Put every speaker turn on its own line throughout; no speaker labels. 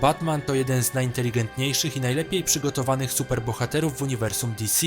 Batman to jeden z najinteligentniejszych i najlepiej przygotowanych superbohaterów w uniwersum DC.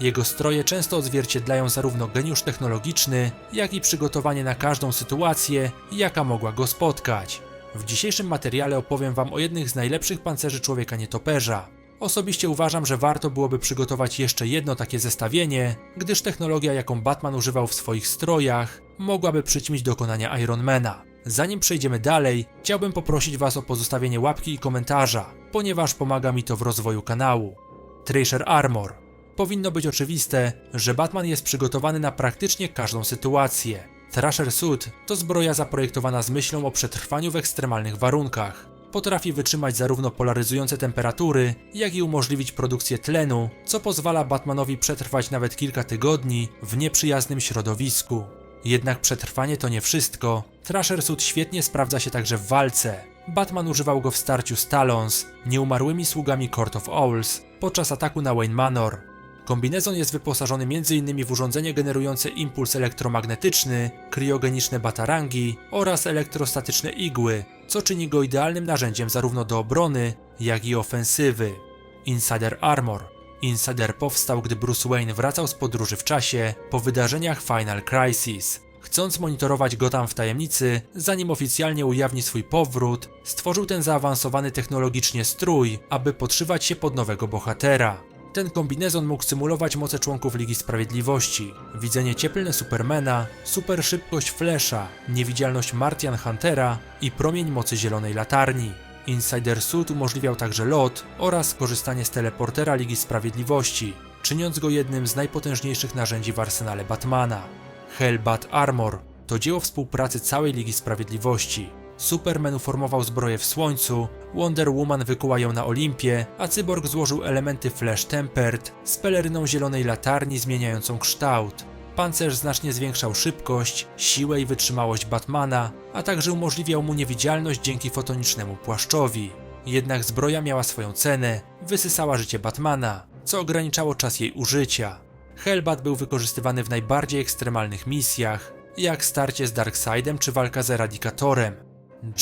Jego stroje często odzwierciedlają zarówno geniusz technologiczny, jak i przygotowanie na każdą sytuację, jaka mogła go spotkać. W dzisiejszym materiale opowiem Wam o jednych z najlepszych pancerzy człowieka nietoperza. Osobiście uważam, że warto byłoby przygotować jeszcze jedno takie zestawienie, gdyż technologia, jaką Batman używał w swoich strojach, mogłaby przyćmić dokonania Ironmana. Zanim przejdziemy dalej, chciałbym poprosić Was o pozostawienie łapki i komentarza, ponieważ pomaga mi to w rozwoju kanału. Tracer Armor. Powinno być oczywiste, że Batman jest przygotowany na praktycznie każdą sytuację. Thrasher Suit to zbroja zaprojektowana z myślą o przetrwaniu w ekstremalnych warunkach. Potrafi wytrzymać zarówno polaryzujące temperatury, jak i umożliwić produkcję tlenu, co pozwala Batmanowi przetrwać nawet kilka tygodni w nieprzyjaznym środowisku. Jednak przetrwanie to nie wszystko. Thrasher Suit świetnie sprawdza się także w walce. Batman używał go w starciu z Talons, nieumarłymi sługami Court of Owls, podczas ataku na Wayne Manor. Kombinezon jest wyposażony m.in. w urządzenie generujące impuls elektromagnetyczny, kriogeniczne batarangi oraz elektrostatyczne igły, co czyni go idealnym narzędziem zarówno do obrony, jak i ofensywy. Insider Armor Insider powstał, gdy Bruce Wayne wracał z podróży w czasie po wydarzeniach Final Crisis. Chcąc monitorować Gotham w tajemnicy, zanim oficjalnie ujawni swój powrót, stworzył ten zaawansowany technologicznie strój, aby podszywać się pod nowego bohatera. Ten kombinezon mógł symulować moce członków Ligi Sprawiedliwości, widzenie cieplne Supermana, super szybkość Flasha, niewidzialność Martian Huntera i promień mocy zielonej latarni. Insider Suit umożliwiał także lot oraz korzystanie z teleportera Ligi Sprawiedliwości, czyniąc go jednym z najpotężniejszych narzędzi w arsenale Batmana. Hellbat Armor to dzieło współpracy całej Ligi Sprawiedliwości. Superman uformował zbroję w słońcu, Wonder Woman wykuła ją na Olimpie, a Cyborg złożył elementy Flash Tempered z peleryną zielonej latarni zmieniającą kształt. Pancerz znacznie zwiększał szybkość, siłę i wytrzymałość Batmana, a także umożliwiał mu niewidzialność dzięki fotonicznemu płaszczowi. Jednak zbroja miała swoją cenę, wysysała życie Batmana, co ograniczało czas jej użycia. Hellbat był wykorzystywany w najbardziej ekstremalnych misjach, jak starcie z Darkseidem czy walka z Eradikatorem.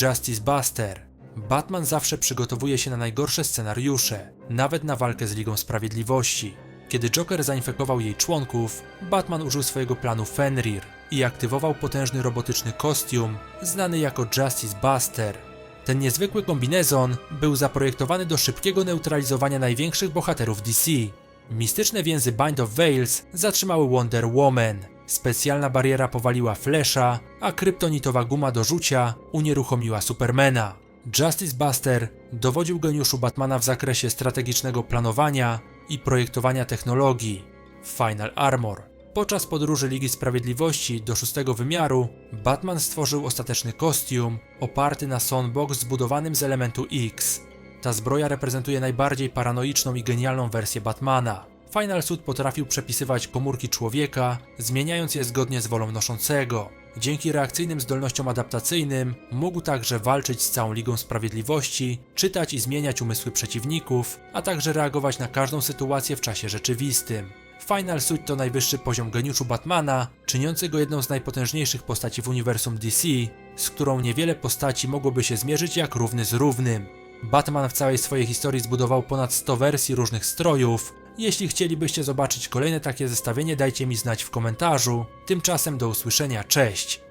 Justice Buster. Batman zawsze przygotowuje się na najgorsze scenariusze, nawet na walkę z Ligą Sprawiedliwości. Kiedy Joker zainfekował jej członków, Batman użył swojego planu Fenrir i aktywował potężny robotyczny kostium, znany jako Justice Buster. Ten niezwykły kombinezon był zaprojektowany do szybkiego neutralizowania największych bohaterów DC. Mistyczne więzy Bind of Veils zatrzymały Wonder Woman. Specjalna bariera powaliła Flasha, a kryptonitowa guma do rzucia unieruchomiła Supermana. Justice Buster dowodził geniuszu Batmana w zakresie strategicznego planowania i projektowania technologii. Final Armor. Podczas podróży Ligi Sprawiedliwości do szóstego wymiaru, Batman stworzył ostateczny kostium oparty na Sonbox zbudowanym z elementu X. Ta zbroja reprezentuje najbardziej paranoiczną i genialną wersję Batmana. Final Suit potrafił przepisywać komórki człowieka, zmieniając je zgodnie z wolą noszącego. Dzięki reakcyjnym zdolnościom adaptacyjnym mógł także walczyć z całą Ligą Sprawiedliwości, czytać i zmieniać umysły przeciwników, a także reagować na każdą sytuację w czasie rzeczywistym. Final Suit to najwyższy poziom geniuszu Batmana, czyniący go jedną z najpotężniejszych postaci w uniwersum DC, z którą niewiele postaci mogłoby się zmierzyć jak równy z równym. Batman w całej swojej historii zbudował ponad 100 wersji różnych strojów. Jeśli chcielibyście zobaczyć kolejne takie zestawienie, dajcie mi znać w komentarzu. Tymczasem do usłyszenia, cześć!